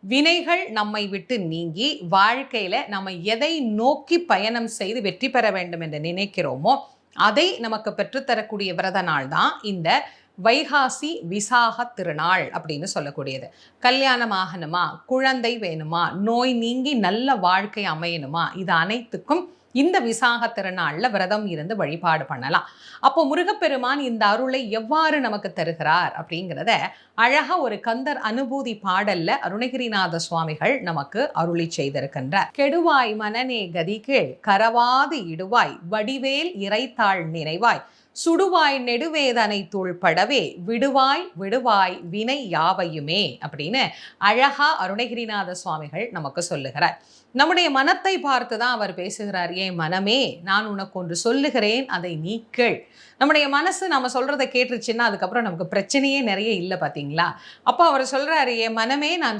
வினைகள் நம்மை விட்டு நீங்கி வாழ்க்கையில நம்ம எதை நோக்கி பயணம் செய்து வெற்றி பெற வேண்டும் என்று நினைக்கிறோமோ அதை நமக்கு பெற்றுத்தரக்கூடிய விரத நாள் தான் இந்த வைகாசி விசாக திருநாள் அப்படின்னு சொல்லக்கூடியது. கல்யாணம் ஆகணுமா? குழந்தை வேணுமா? நோய் நீங்கி நல்ல வாழ்க்கை அமையணுமா? இது அனைத்துக்கும் இந்த விசாக திருநாளில் விரதம் இருந்து வழிபாடு பண்ணலாம். அப்போ முருகப்பெருமான் இந்த அருளை எவ்வாறு நமக்கு தருகிறார் அப்படிங்கிறத அழகா ஒரு கந்தர் அனுபூதி பாடல்ல அருணகிரிநாத சுவாமிகள் நமக்கு அருளி செய்திருக்கின்றார். கெடுவாய் மனநே கதி கீழ் கரவாது இடுவாய் வடிவேல் இறைத்தாள் நினைவாய் சுடுவாய் நெடுவேதனை தூள்படவே விடுவாய் விடுவாய் வினை யாவையுமே அப்படின்னு அழகா அருணகிரிநாத சுவாமிகள் நமக்கு சொல்லுகிறார். நம்முடைய மனத்தை பார்த்து தான் அவர் பேசுகிறார். என் மனமே நான் உனக்கு ஒன்று சொல்லுகிறேன் அதை நீ கேள். நம்முடைய மனசு நம்ம சொல்றதை கேட்டுருச்சுன்னா அதுக்கப்புறம் நமக்கு பிரச்சனையே நிறைய இல்லை பார்த்தீங்களா அப்போ அவர் சொல்றாரு என் மனமே நான்